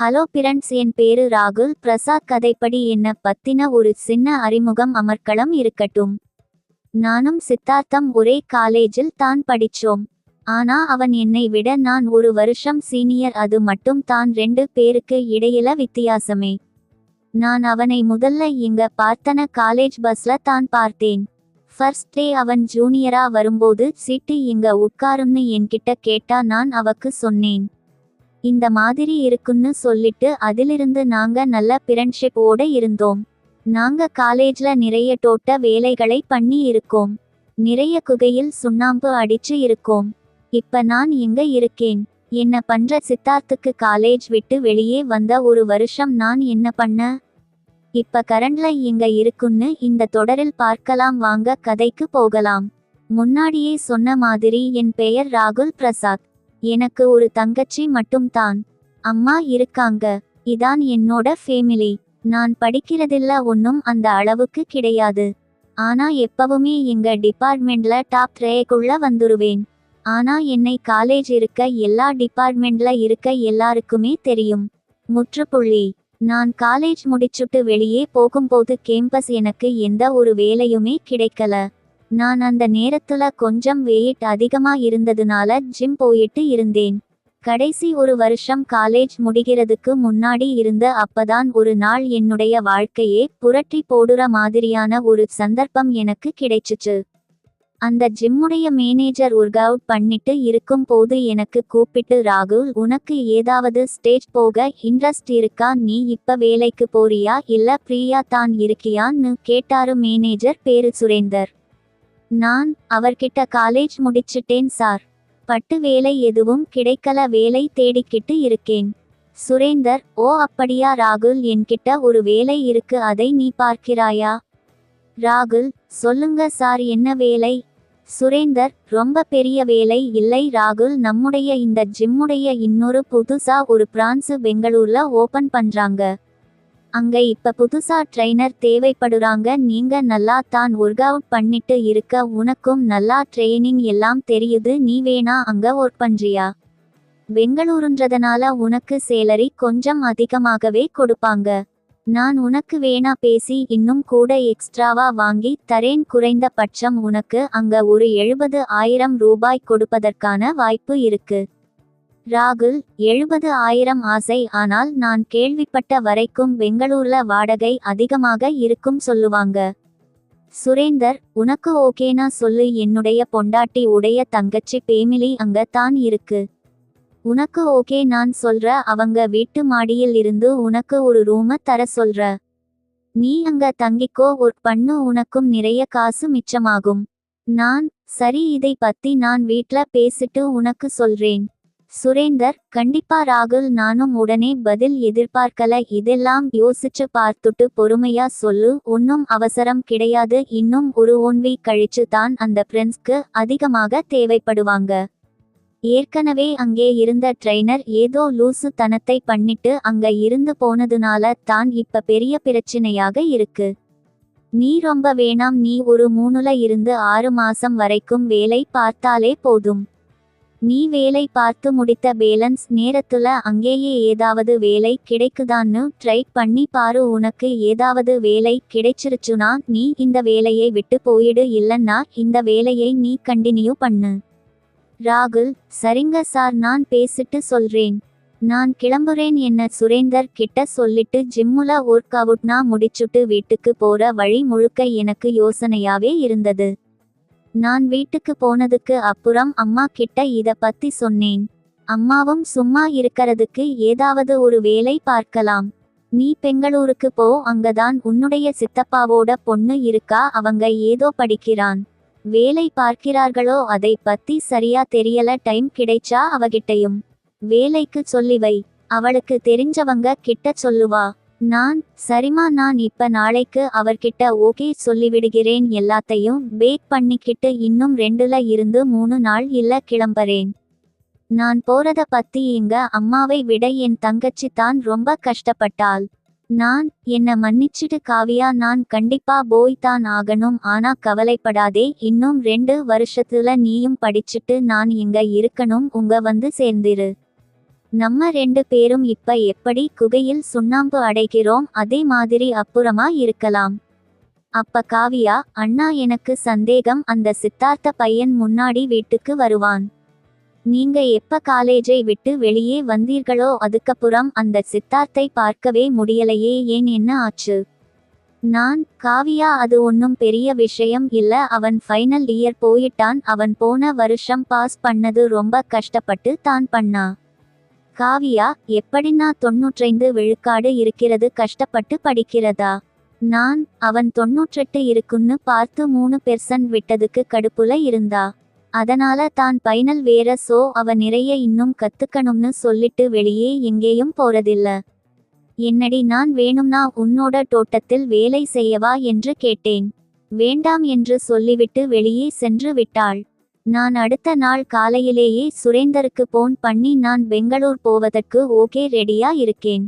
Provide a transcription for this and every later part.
Hello friends என் பேரு ராகுல். பிரசாத் கதைப்படி என்ன பத்தின ஒரு சின்ன அறிமுகம் அமர்க்களம் இருக்கட்டும். நானும் சித்தார்த்தம் ஒரே காலேஜில் தான் படிச்சோம். ஆனா அவன் என்னை விட நான் ஒரு வருஷம் சீனியர் அது மட்டும் தான் ரெண்டு பேருக்கு இடையில வித்தியாசமே. நான் அவனை முதல்ல இங்க பார்த்தன காலேஜ் பஸ்ல தான் பார்த்தேன். ஃபர்ஸ்ட் டே அவன் ஜூனியரா வரும்போது சீட்டு இங்க உட்காருன்னு என்கிட்ட கேட்டா நான் அவக்கு சொன்னேன். இந்த மாதிரி இருக்குன்னு சொல்லிட்டு அதிலிருந்து நாங்க நல்ல ஃப்ரெண்ட்ஷிப் ஓட இருந்தோம். நாங்க காலேஜ்ல நிறைய தோட்ட வேலைகளை பண்ணி இருக்கோம். நிறைய குகையில் சுண்ணாம்பு அடிச்சு இருக்கோம். இப்ப நான் எங்க இருக்கேன். என்ன பண்ற? சித்தார்த்துக்கு காலேஜ் விட்டு வெளியே வந்த ஒரு வருஷம் நான் என்ன பண்ண? இப்ப கரண்ட்ல இங்க இருக்குன்னு இந்த தொடரில் பார்க்கலாம். வாங்க கதைக்கு போகலாம். முன்னாடியே சொன்ன மாதிரி என் பெயர் ராகுல் பிரசாத். எனக்கு ஒரு தங்கச்சி மட்டும் தான். அம்மா இருக்காங்க. இதான் என்னோட ஃபேமிலி நான் படிக்கிறதில்ல ஒன்றும் அந்த அளவுக்கு கிடையாது. ஆனா எப்பவுமே எங்க டிபார்ட்மெண்ட்ல டாப் த்ரேக்குள்ள வந்துருவேன். ஆனா என்னை காலேஜ் இருக்க எல்லா டிபார்ட்மெண்ட்ல இருக்க எல்லாருக்குமே தெரியும். முற்றுப்புள்ளி. நான் காலேஜ் முடிச்சுட்டு வெளியே போகும்போது கேம்பஸ் எனக்கு எந்த ஒரு வேலையுமே கிடைக்கல. நான் அந்த நேரத்துல கொஞ்சம் வெயிட் அதிகமா இருந்ததுனால ஜிம் போயிட்டு இருந்தேன். கடைசி ஒரு வருஷம் காலேஜ் முடிகிறதுக்கு முன்னாடி இருந்த அப்பதான் ஒரு நாள் என்னுடைய வாழ்க்கையே புரட்டி போடுற மாதிரியான ஒரு சந்தர்ப்பம் எனக்கு கிடைச்சுச்சு. அந்த ஜிம்முடைய மேனேஜர் ஒர்க் அவுட் பண்ணிட்டு இருக்கும் போது எனக்கு கூப்பிட்டு ராகுல் உனக்கு ஏதாவது ஸ்டேஜ் போக இன்ட்ரெஸ்ட் இருக்கா? நீ இப்ப வேலைக்கு போறியா? இல்ல பிரியா தான் இருக்கியான்னு கேட்டாரு மேனேஜர் பேரு சுரேந்தர். நான் அவர்கிட்ட காலேஜ் முடிச்சிட்டேன் சார். பட்டு வேலை எதுவும் கிடைக்கல வேலை தேடிக்கிட்டு இருக்கேன். சுரேந்தர் ஓ அப்படியா ராகுல் என்கிட்ட ஒரு வேலை இருக்கு அதை நீ பார்க்கிறாயா? ராகுல் சொல்லுங்க சார் என்ன வேலை? சுரேந்தர் ரொம்ப பெரிய வேலை இல்லை ராகுல் நம்முடைய இந்த ஜிம்முடைய இன்னொரு புதுசா ஒரு பிரான்சு பெங்களூர்ல ஓபன் பண்றாங்க. அங்க இப்ப புதுசா ட்ரெய்னர் தேவைப்படுறாங்க. நீங்க நல்லா தான் ஒர்க் அவுட் பண்ணிட்டு இருக்க. உனக்கும் நல்லா ட்ரெயினிங் எல்லாம் தெரியுது. நீ வேணா அங்க ஒர்க் பண்றியா? பெங்களூருன்றதனால உனக்கு சேலரி கொஞ்சம் அதிகமாகவே கொடுப்பாங்க. நான் உனக்கு வேணா பேசி இன்னும் கூட எக்ஸ்ட்ராவா வாங்கி தரேன். குறைந்த பட்சம் உனக்கு அங்க ஒரு எழுபது ஆயிரம் ரூபாய் கொடுப்பதற்கான வாய்ப்பு இருக்கு. ராகுல் எழுபது ஆயிரம் ஆசை ஆனால் நான் கேள்விப்பட்ட வரைக்கும் பெங்களூர்ல வாடகை அதிகமாக இருக்கும் சொல்லுவாங்க. சுரேந்தர் உனக்கு ஓகேனா சொல்லு என்னுடைய பொண்டாட்டி உடைய தங்கச்சி பேமிலி அங்க தான் இருக்கு. உனக்கு ஓகே நான் சொல்ற அவங்க வீட்டு மாடியில் இருந்து உனக்கு ஒரு ரூம தர சொல்ற. நீ அங்க தங்கிக்கோ ஒரு பண்ணு உனக்கும் நிறைய காசு மிச்சமாகும். நான் சரி இதை பத்தி நான் வீட்ல பேசிட்டு உனக்கு சொல்றேன். சுரேந்தர் கண்டிப்பா ராகுல் நானும் உடனே பதில் எதிர்பார்க்கல. இதெல்லாம் யோசிச்சு பார்த்துட்டு பொறுமையா சொல்லு. ஒன்னும் அவசரம் கிடையாது. இன்னும் ஒரு ஒன் வீக் கழிச்சு தான் அந்த பிரின்ஸ்க்கு அதிகமாக தேவைப்படுவாங்க. ஏற்கனவே அங்கே இருந்த ட்ரெய்னர் ஏதோ லூசு தனத்தை பண்ணிட்டு அங்க இருந்து போனதுனால தான் இப்ப பெரிய பிரச்சனையாக இருக்கு. நீ ரொம்ப வேணாம். நீ ஒரு மூணுல இருந்து ஆறு மாசம் வரைக்கும் வேலை பார்த்தாலே போதும். நீ வேலை பார்த்து முடித்த பேலன்ஸ் நேரத்துல அங்கேயே ஏதாவது வேலை கிடைக்குதான்னு ட்ரை பண்ணி பாரு. உனக்கு ஏதாவது வேலை கிடைச்சிருச்சுனா நீ இந்த வேலையை விட்டு போயிடு. இல்லன்னா இந்த வேலையை நீ கண்டினியூ பண்ணு. ராகுல் சரிங்க சார் நான் பேசிட்டு சொல்றேன். நான் கிளம்புறேன் என்ன சுரேந்தர் கிட்ட சொல்லிட்டு ஜிம்முல ஒர்க் அவுட்னா முடிச்சுட்டு வீட்டுக்கு போற வழி முழுக்க எனக்கு யோசனையாவே இருந்தது. நான் வீட்டுக்கு போனதுக்கு அப்புறம் அம்மா கிட்ட இத பத்தி சொன்னேன். அம்மாவும் சும்மா இருக்கிறதுக்கு ஏதாவது ஒரு வேலை பார்க்கலாம். நீ பெங்களூருக்கு போ அங்கதான் உன்னுடைய சித்தப்பாவோட பொண்ணு இருக்கா அவங்க ஏதோ படிக்கிறான். வேலை பார்க்கிறார்களோ அதை பத்தி சரியா தெரியல டைம் கிடைச்சா அவகிட்டையும். வேலைக்கு சொல்லி வை. அவளுக்கு தெரிஞ்சவங்க கிட்ட சொல்லுவா. நான் சரிமா நான் இப்ப நாளைக்கு அவர்கிட்ட ஓகே சொல்லிவிடுகிறேன் எல்லாத்தையும் பேக் பண்ணிக்கிட்டு இன்னும் ரெண்டுல இருந்து மூணு நாள் இல்ல கிளம்புறேன். நான் போறத பத்தி எங்க அம்மாவை விட என் தங்கச்சி தான் ரொம்ப கஷ்டப்பட்டாள். நான் என்ன மன்னிச்சிட்டு காவியா நான் கண்டிப்பா போய் தான் ஆகணும் ஆனா கவலைப்படாதே இன்னும் ரெண்டு வருஷத்துல நீயும் படிச்சுட்டு நான் இங்க இருக்கணும் உங்க வந்து சேர்ந்திரு. நம்ம ரெண்டு பேரும் இப்ப எப்படி குகையில் சுண்ணாம்பு அடைகிறோம் அதே மாதிரி அப்புறமா இருக்கலாம். அப்ப காவியா அண்ணா எனக்கு சந்தேகம் அந்த சித்தார்த்த பையன் முன்னாடி வீட்டுக்கு வருவான். நீங்க எப்ப காலேஜை விட்டு வெளியே வந்தீர்களோ அதுக்கப்புறம் அந்த சித்தார்த்தை பார்க்கவே முடியலையே ஏன் என்ன ஆச்சு? நான் காவியா அது ஒன்னும் பெரிய விஷயம் இல்ல அவன் ஃபைனல் இயர் போயிட்டான் அவன் போன வருஷம் பாஸ் பண்ணது ரொம்ப கஷ்டப்பட்டு தான் பண்ணா. காவியா எப்படின்னா தொன்னூற்றைந்து விழுக்காடு இருக்கிறது கஷ்டப்பட்டு படிக்கிறதா? நான் அவன் தொன்னூற்றெட்டு இருக்குன்னு பார்த்து மூணு பெர்சன்ட் விட்டதுக்கு கடுப்புல இருந்தா. அதனால தான் பைனல் வேற சோ அவ நிறைய இன்னும் கத்துக்கணும்னு சொல்லிட்டு வெளியே எங்கேயும் போறதில்ல. என்னடி நான் வேணும்னா உன்னோட தோட்டத்தில் வேலை செய்யவா என்று கேட்டேன். வேண்டாம் என்று சொல்லிவிட்டு வெளியே சென்று விட்டாள். நான் அடுத்த நாள் காலையிலேயே சுரேந்தருக்கு போன் பண்ணி நான் பெங்களூர் போவதற்கு ஓகே ரெடியா இருக்கேன்.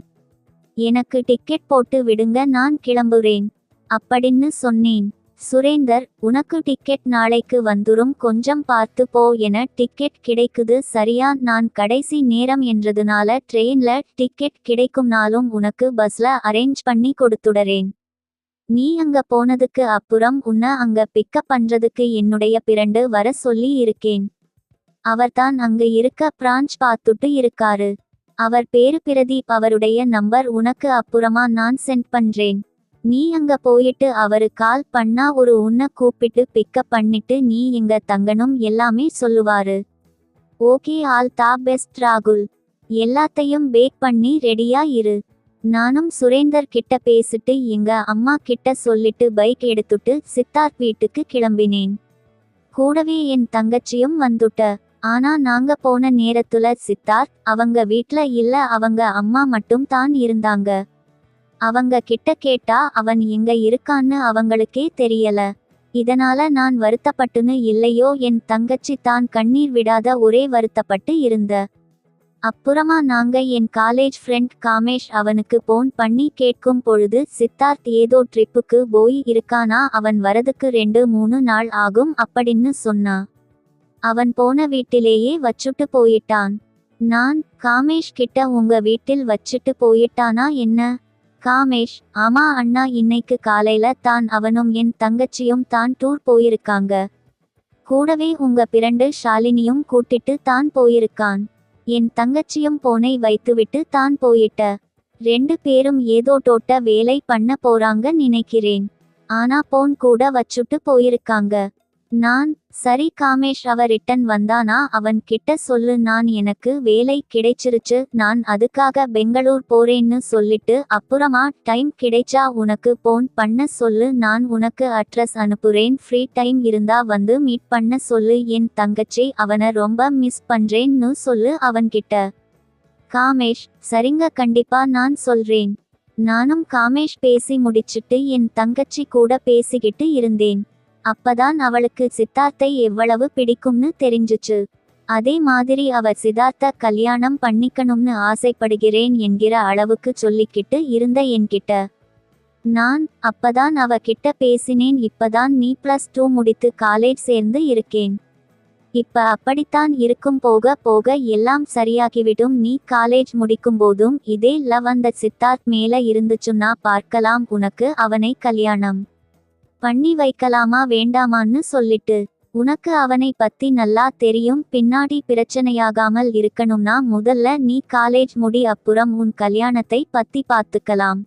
எனக்கு டிக்கெட் போட்டு விடுங்க நான் கிளம்புறேன். அப்படின்னு சொன்னேன். சுரேந்தர் உனக்கு டிக்கெட் நாளைக்கு வந்துரும் கொஞ்சம் பார்த்து போ என டிக்கெட் கிடைக்குது சரியா? நான் கடைசி நேரம் என்றதுனால ட்ரெயின்ல டிக்கெட் கிடைக்கும்னாலும் உனக்கு பஸ்ல அரேஞ்ச் பண்ணி கொடுத்துடறேன். நீ அங்க போனதுக்கு அப்புறம் உன்னை அங்க பிக்கப் பண்றதுக்கு என்னுடைய பிரண்டு வர சொல்லி இருக்கேன். அவர்தான் அங்க இருக்க பிரான்ச் பார்த்துட்டு இருக்காரு. அவர் பேரு பிரதீப் அவருடைய நம்பர் உனக்கு அப்புறமா நான் சென்ட் பண்றேன். நீ அங்க போயிட்டு அவரு கால் பண்ணா ஒரு உன்னை கூப்பிட்டு பிக்கப் பண்ணிட்டு நீ இங்க தங்கணும் எல்லாமே சொல்லுவாரு. ஓகே ஆல் தா பெஸ்ட் ராகுல். எல்லாத்தையும் பேக் பண்ணி ரெடியா இரு. நானும் சுரேந்தர் கிட்ட பேசிட்டு எங்க அம்மா கிட்ட சொல்லிட்டு பைக் எடுத்துட்டு சித்தார்த் வீட்டுக்கு கிளம்பினேன். கூடவே என் தங்கச்சியும் வந்துட்ட. ஆனா நாங்க போன நேரத்துல சித்தார்த் அவங்க வீட்ல இல்ல அவங்க அம்மா மட்டும் தான் இருந்தாங்க. அவங்க கிட்ட கேட்டா அவன் எங்க இருக்கான்னு அவங்களுக்கே தெரியல. இதனால நான் வருத்தப்பட்டுன்னு இல்லையோ என் தங்கச்சி தான் கண்ணீர் விடாத ஒரே வருத்தப்பட்டு இருந்த. அப்புறமா நாங்க என் காலேஜ் ஃப்ரெண்ட் காமேஷ் அவனுக்கு போன் பண்ணி கேட்கும் பொழுது சித்தார்த் ஏதோ ட்ரிப்புக்கு போய் இருக்கானா அவன் வரதுக்கு ரெண்டு மூணு நாள் ஆகும் அப்படின்னு சொன்னா. அவன் போன வீட்டிலேயே வச்சுட்டு போயிட்டான். நான் காமேஷ் கிட்ட உங்க வீட்டில் வச்சுட்டு போயிட்டானா என்ன? காமேஷ் ஆமா அண்ணா இன்னைக்கு காலையில தான் அவனும் என் தங்கச்சியும் தான் டூர் போயிருக்காங்க. கூடவே உங்க பிரண்டு ஷாலினியும் கூட்டிட்டு தான் போயிருக்கான். என் தங்கச்சியும் போனை வைத்துவிட்டு தான் போயிட்ட. ரெண்டு பேரும் ஏதோ தோட்ட வேலை பண்ண போறாங்க நினைக்கிறேன். ஆனா போன் கூட வச்சுட்டு போயிருக்காங்க. நான் சரி காமேஷ் அவ ரிட்டன் வந்தானா? அவன் கிட்ட சொல்லு நான் எனக்கு வேலை கிடைச்சிருச்சு நான் அதுக்காக பெங்களூர் போறேன்னு சொல்லிட்டு அப்புறமா டைம் கிடைச்சா உனக்கு போன் பண்ண சொல்லு நான் உனக்கு அட்ரஸ் அனுப்புறேன் ஃப்ரீ டைம் இருந்தா வந்து மீட் பண்ண சொல்லு என் தங்கச்சி அவனை ரொம்ப மிஸ் பண்றேன்னு சொல்லு அவன்கிட்ட. காமேஷ் சரிங்க கண்டிப்பா நான் சொல்றேன். நானும் காமேஷ் பேசி முடிச்சிட்டு என் தங்கச்சி கூட பேசிக்கிட்டு இருந்தேன். அப்பதான் அவளுக்கு சித்தார்த்தை எவ்வளவு பிடிக்கும்னு தெரிஞ்சுச்சு. அதே மாதிரி அவ சித்தார்த்த கல்யாணம் பண்ணிக்கணும்னு ஆசைப்படுகிறேன் என்கிற அளவுக்கு சொல்லிக்கிட்டு இருந்த என்கிட்ட. நான் அப்பதான் அவ கிட்ட பேசினேன் இப்பதான் நீ பிளஸ் டூ முடித்து காலேஜ் சேர்ந்து இருக்கேன். இப்ப அப்படித்தான் இருக்கும் போக போக எல்லாம் சரியாகிவிடும். நீ காலேஜ் முடிக்கும் போதும் இதே லவ் அந்த சித்தார்த் மேல இருந்துச்சுன்னா பார்க்கலாம் உனக்கு அவனை கல்யாணம். பண்ணி வைக்கலாமா வேண்டாமான்னு சொல்லிட்டு உனக்கு அவனை பத்தி நல்லா தெரியும் பின்னாடி பிரச்சனையாகாமல் இருக்கணும்னா முதல்ல நீ காலேஜ் முடி அப்புறம் உன் கல்யாணத்தை பத்தி பார்த்துக்கலாம்.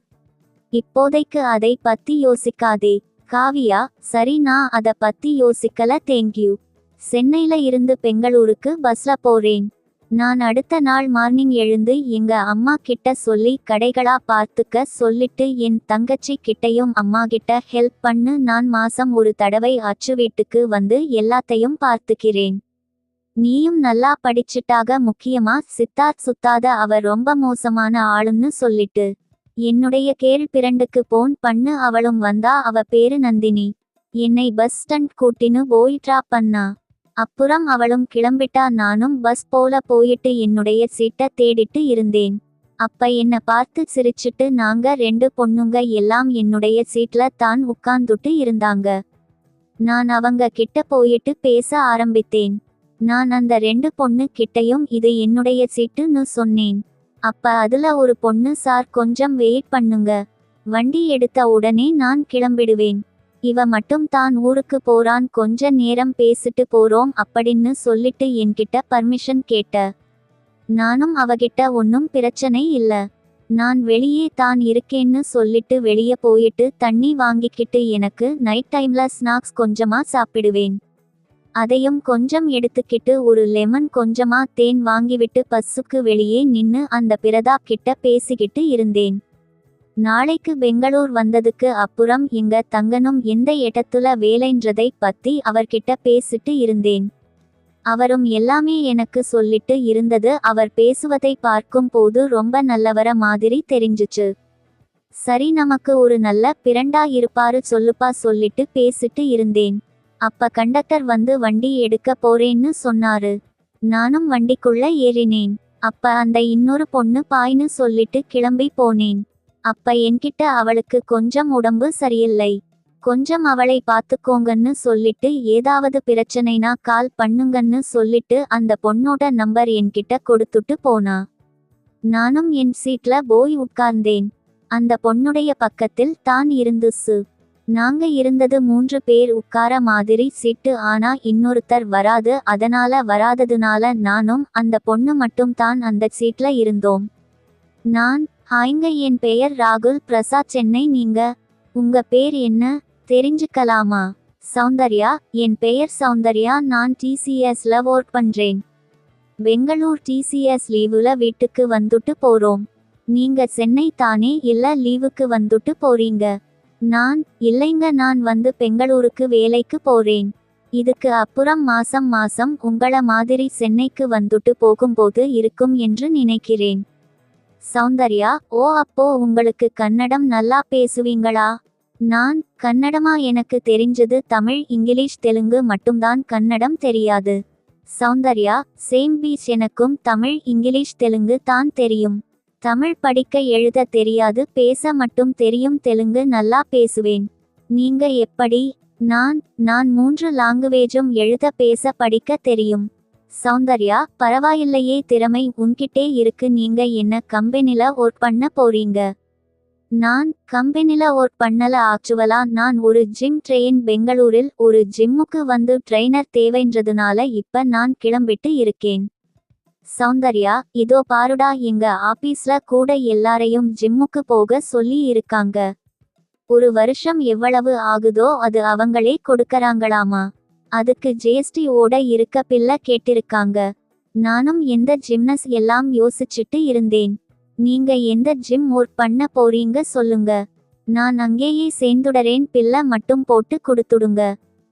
இப்போதைக்கு அதை பத்தி யோசிக்காதே. காவியா சரி நான் அத பத்தி யோசிக்கல தேங்க்யூ சென்னையில இருந்து பெங்களூருக்கு பஸ்ல போறேன். நான் அடுத்த நாள் மார்னிங் எழுந்து எங்க அம்மா கிட்ட சொல்லி கடைகளா பார்த்துக்க சொல்லிட்டு என் தங்கச்சி கிட்டையும் அம்மா கிட்ட ஹெல்ப் பண்ணு நான் மாசம் ஒரு தடவை அச்சு வீட்டுக்கு வந்து எல்லாத்தையும் பார்த்துக்கிறேன். நீயும் நல்லா படிச்சிட்டாக முக்கியமா சித்தார்த் சுத்தாத அவ ரொம்ப மோசமான ஆளுன்னு சொல்லிட்டு. என்னுடைய கேள் பிரண்டுக்கு போன் பண்ணு அவளும் வந்தா அவ பேரு நந்தினி. என்னை பஸ் ஸ்டண்ட் கூட்டின்னு போய் ட்ராப் பண்ணா. அப்புறம் அவளும் கிளம்பிட்டா நானும் பஸ் போல போயிட்டு என்னுடைய சீட்டை தேடிட்டு இருந்தேன். அப்ப என்ன பார்த்து சிரிச்சிட்டு நாங்க ரெண்டு பொண்ணுங்க எல்லாம் என்னுடைய சீட்ல தான் உட்கார்ந்துட்டு இருந்தாங்க. நான் அவங்க கிட்ட போயிட்டு பேச ஆரம்பித்தேன். நான் அந்த ரெண்டு பொண்ணு கிட்டையும் இது என்னுடைய சீட்டுன்னு சொன்னேன். அப்ப அதுல ஒரு பொண்ணு சார் கொஞ்சம் வெயிட் பண்ணுங்க. வண்டி எடுத்த உடனே நான் கிளம்பிடுவேன். இவ மட்டும் தான் ஊருக்கு போறான் கொஞ்ச நேரம் பேசிட்டு போறோம் அப்படின்னு சொல்லிட்டு என்கிட்ட பர்மிஷன் கேட்ட. நானும் அவகிட்ட ஒன்னும் பிரச்சனை இல்ல. நான் வெளியே தான் இருக்கேன்னு சொல்லிட்டு வெளியே போயிட்டு தண்ணி வாங்கிக்கிட்டு எனக்கு நைட் டைம்ல ஸ்நாக்ஸ் கொஞ்சமா சாப்பிடுவேன். அதையும் கொஞ்சம் எடுத்துக்கிட்டு ஒரு லெமன் கொஞ்சமா தேன் வாங்கிவிட்டு பஸ்ஸுக்கு வெளியே நின்னு அந்த பிரதாப் கிட்ட பேசிக்கிட்டு இருந்தேன். நாளைக்கு பெங்களூர் வந்ததுக்கு அப்புறம் இங்க தங்கனும் எந்த இடத்துல வேலைன்றதை பத்தி அவர்கிட்ட பேசிட்டு இருந்தேன். அவரும் எல்லாமே எனக்கு சொல்லிட்டு இருந்தது அவர் பேசுவதை பார்க்கும் போது ரொம்ப நல்லவர மாதிரி தெரிஞ்சுச்சு. சரி நமக்கு ஒரு நல்ல பிரண்டா இருப்பாரு சொல்லுப்பா சொல்லிட்டு பேசிட்டு இருந்தேன். அப்ப கண்டக்டர் வந்து வண்டி எடுக்க போறேன்னு சொன்னாரு. நானும் வண்டிக்குள்ள ஏறினேன். அப்ப அந்த இன்னொரு பொண்ணு பாய்னு சொல்லிட்டு கிளம்பி போனேன். அப்ப என்கிட்ட அவளுக்கு கொஞ்சம் உடம்பு சரியில்லை. கொஞ்சம் அவளை பாத்துக்கோங்கன்னு சொல்லிட்டு ஏதாவது பிரச்சனைனா கால் பண்ணுங்கன்னு சொல்லிட்டு அந்த பொண்ணோட நம்பர் என்கிட்ட கொடுத்துட்டு போனா. நானும் என் சீட்ல போய் உட்கார்ந்தேன். அந்த பொண்ணுடைய பக்கத்தில் தான் இருந்துசு நாங்க இருந்தது மூன்று பேர் உட்கார மாதிரி சீட்டு ஆனா இன்னொருத்தர் வராது அதனால வராததுனால நானும் அந்த பொண்ணு மட்டும் தான் அந்த சீட்ல இருந்தோம். நான் ஹாய்ங்க என் பெயர் ராகுல் பிரசாத் சென்னை. நீங்க உங்க பேர் என்ன? தெரிஞ்சுக்கலாமா? சௌந்தர்யா என் பெயர் சௌந்தர்யா. நான் டிசிஎஸ்ல ஒர்க் பண்றேன். பெங்களூர் டிசிஎஸ் லீவுல வீட்டுக்கு வந்துட்டு போறோம். நீங்க சென்னை தானே? இல்ல லீவுக்கு வந்துட்டு போறீங்க? நான் இல்லைங்க நான் வந்து பெங்களூருக்கு வேலைக்கு போறேன். இதுக்கு அப்புறம் மாசம் மாசம் உங்கள மாதிரி சென்னைக்கு வந்துட்டு போகும்போது இருக்கும் என்று நினைக்கிறேன். சௌந்தர்யா ஓ அப்போ உங்களுக்கு கன்னடம் நல்லா பேசுவீங்களா? நான் கன்னடமா எனக்கு தெரிஞ்சது தமிழ் இங்கிலீஷ் தெலுங்கு மட்டும்தான் கன்னடம் தெரியாது. சௌந்தர்யா சேம் பீச் எனக்கும் தமிழ் இங்கிலீஷ் தெலுங்கு தான் தெரியும். தமிழ் படிக்க எழுத தெரியாது பேச மட்டும் தெரியும் தெலுங்கு நல்லா பேசுவேன். நீங்க எப்படி? நான் நான் மூன்று லாங்குவேஜும் எழுத பேச படிக்க தெரியும். சௌந்தர்யா பரவாயில்லையே திறமை உன்கிட்டே இருக்கு நீங்க என்ன கம்பெனில ஒர்க் பண்ண போறீங்க? நான் கம்பெனில ஒர்க் பண்ணல ஆக்சுவலா நான் ஒரு ஜிம் ட்ரெயின் பெங்களூரில் ஒரு ஜிம்முக்கு வந்து ட்ரெய்னர் தேவைன்றதுனால இப்ப நான் கிளம்பிட்டு இருக்கேன். சௌந்தர்யா இதோ பாருடா எங்க ஆபீஸ்ல கூட எல்லாரையும் ஜிம்முக்கு போக சொல்லி இருக்காங்க. ஒரு வருஷம் எவ்வளவு ஆகுதோ அது அவங்களே கொடுக்கறாங்களாமா? அதுக்கு ஜிஎஸ்டி ஓட இருக்க பிள்ளை கேட்டிருக்காங்க. நானும் எந்த ஜிம்னஸ் எல்லாம் யோசிச்சுட்டு இருந்தேன். நீங்க எந்த ஜிம் ஒர்க் பண்ண போறீங்க சொல்லுங்க. நான் அங்கேயே சேர்ந்துடறேன் பிள்ளை மட்டும் போட்டு கொடுத்துடுங்க.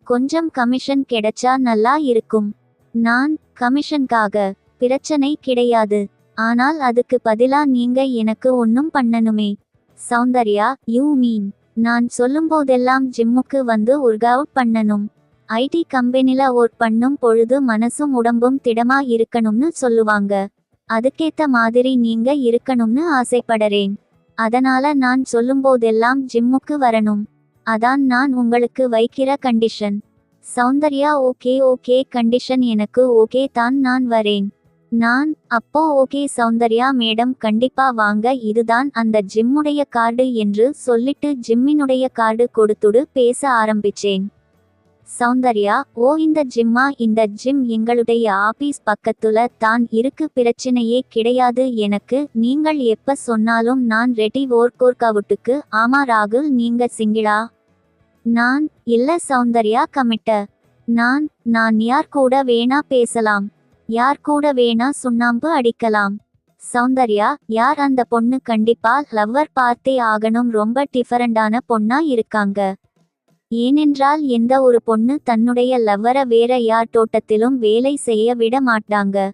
கொஞ்சம் கமிஷன் கிடைச்சா நல்லா இருக்கும். நான் கமிஷன்காக பிரச்சனை கிடையாது. ஆனால் அதுக்கு பதிலா நீங்க எனக்கு ஒன்னும் பண்ணணுமே. சௌந்தர்யா யூ மீன் நான் சொல்லும்போதெல்லாம் ஜிம்முக்கு வந்து ஒர்க் அவுட் பண்ணணும். ஐடி கம்பெனில ஒர்க் பண்ணும் பொழுது மனசும் உடம்பும் திடமா இருக்கணும்னு சொல்லுவாங்க. அதுக்கேத்த மாதிரி நீங்க இருக்கணும்னு ஆசைப்படறேன். அதனால நான் சொல்லும்போதெல்லாம் ஜிம்முக்கு வரணும். அதான் நான் உங்களுக்கு வைக்கிற condition Soundarya okay okay condition எனக்கு ஓகே தான் நான் வரேன். நான் அப்போ ஓகே சௌந்தர்யா மேடம் கண்டிப்பா வாங்க இதுதான் அந்த ஜிம்முடைய கார்டு என்று சொல்லிட்டு ஜிம்மினுடைய கார்டு கொடுத்துடு பேச ஆரம்பிச்சேன். சௌந்தர்யா ஓ இந்த ஜிம்மா இந்த ஜிம் எங்களுடைய ஆபீஸ் பக்கத்துல தான் இருக்கு பிரச்சனையே கிடையாது எனக்கு நீங்கள் எப்ப சொன்னாலும் நான் ரெடி ஒர்க் ஒர்க் அவுட்டுக்கு ஆமா ராகுல் நீங்க சிங்கிளா நான் இல்ல சௌந்தர்யா கமிட்ட நான் நான் யார் கூட வேணா பேசலாம் யார் கூட வேணா சுண்ணாம்பு அடிக்கலாம். சௌந்தர்யா யார் அந்த பொண்ணு? கண்டிப்பா லவ்வர் பார்த்தே ஆகணும் ரொம்ப டிஃபரண்டான பொண்ணா இருக்காங்க. ஏனென்றால் எந்த ஒரு பொண்ணு தன்னுடைய லவ்வர வேற யார் தோட்டத்திலும் வேலை செய்ய விட மாட்டாங்க.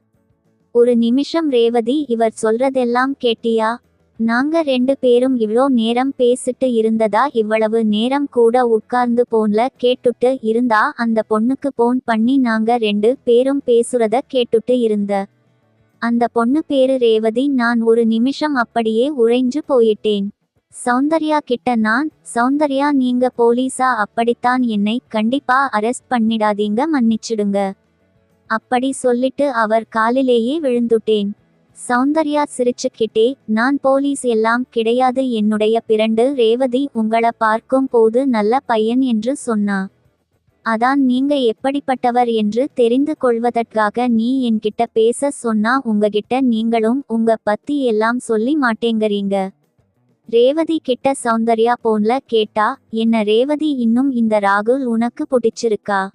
ஒரு நிமிஷம் ரேவதி இவர் சொல்றதெல்லாம் கேட்டியா? நாங்க ரெண்டு பேரும் இவ்வளோ நேரம் பேசிட்டு இருந்ததா? இவ்வளவு நேரம் கூட உட்கார்ந்து போன்ல கேட்டுட்டு இருந்தா? அந்த பொண்ணுக்கு போன் பண்ணி நாங்க ரெண்டு பேரும் பேசுறத கேட்டுட்டு இருந்த. அந்த பொண்ணு பேரு ரேவதி. நான் ஒரு நிமிஷம் அப்படியே உறைஞ்சு போயிட்டேன். சௌந்தர்யா கிட்ட நான் சௌந்தர்யா நீங்க போலீஸா? அப்படித்தான் என்னை கண்டிப்பா அரெஸ்ட் பண்ணிடாதீங்க மன்னிச்சிடுங்க. அப்படி சொல்லிட்டு அவர் காலிலேயே விழுந்துட்டேன். சௌந்தர்யா சிரிச்சுக்கிட்டே நான் போலீஸ் எல்லாம் கிடையாது என்னுடைய பிரண்டு ரேவதி உங்களை பார்க்கும் போது நல்ல பையன் என்று சொன்னா. அதான் நீங்க எப்படிப்பட்டவர் என்று தெரிந்து கொள்வதற்காக நீ என்கிட்ட பேச சொன்னா உங்ககிட்ட நீங்களும் உங்க பத்தி எல்லாம் சொல்லி மாட்டேங்கிறீங்க. ரேவதி கிட்ட சௌந்தர்யா போன்ல கேட்டா என்ன ரேவதி இன்னும் இந்த ராகுல் உனக்கு பிடிச்சிருக்கா?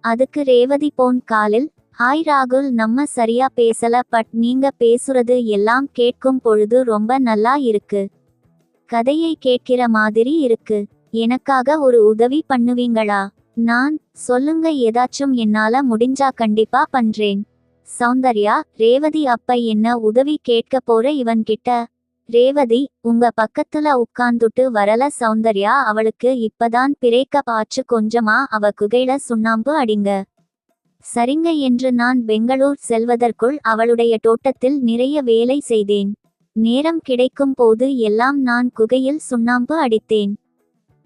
அதுக்கு ரேவதி போன் காலில் ஹாய் ராகுல் நம்ம சரியா பேசல பட் நீங்க பேசுறது எல்லாம் கேட்கும் பொழுது ரொம்ப நல்லா இருக்கு. கதையை கேட்கிற மாதிரி இருக்கு. எனக்காக ஒரு உதவி பண்ணுவீங்களா? நான் சொல்லுங்க ஏதாச்சும் என்னால முடிஞ்சா கண்டிப்பா பண்றேன். சௌந்தர்யா ரேவதி அப்ப என்ன உதவி கேட்க போற இவன்கிட்ட? ரேவதி உங்க பக்கத்துல உட்கார்ந்துட்டு வரல சௌந்தர்யா அவளுக்கு இப்பதான் பிரேக்க பாச்சு கொஞ்சமா அவ குகையில சுண்ணாம்பு அடிங்க. சரிங்க என்று நான் பெங்களூர் செல்வதற்குள் அவளுடைய தோட்டத்தில் நிறைய வேலை செய்தேன். நேரம் கிடைக்கும் போது எல்லாம் நான் குகையில் சுண்ணாம்பு அடித்தேன்.